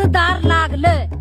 कर्जदार लागलं.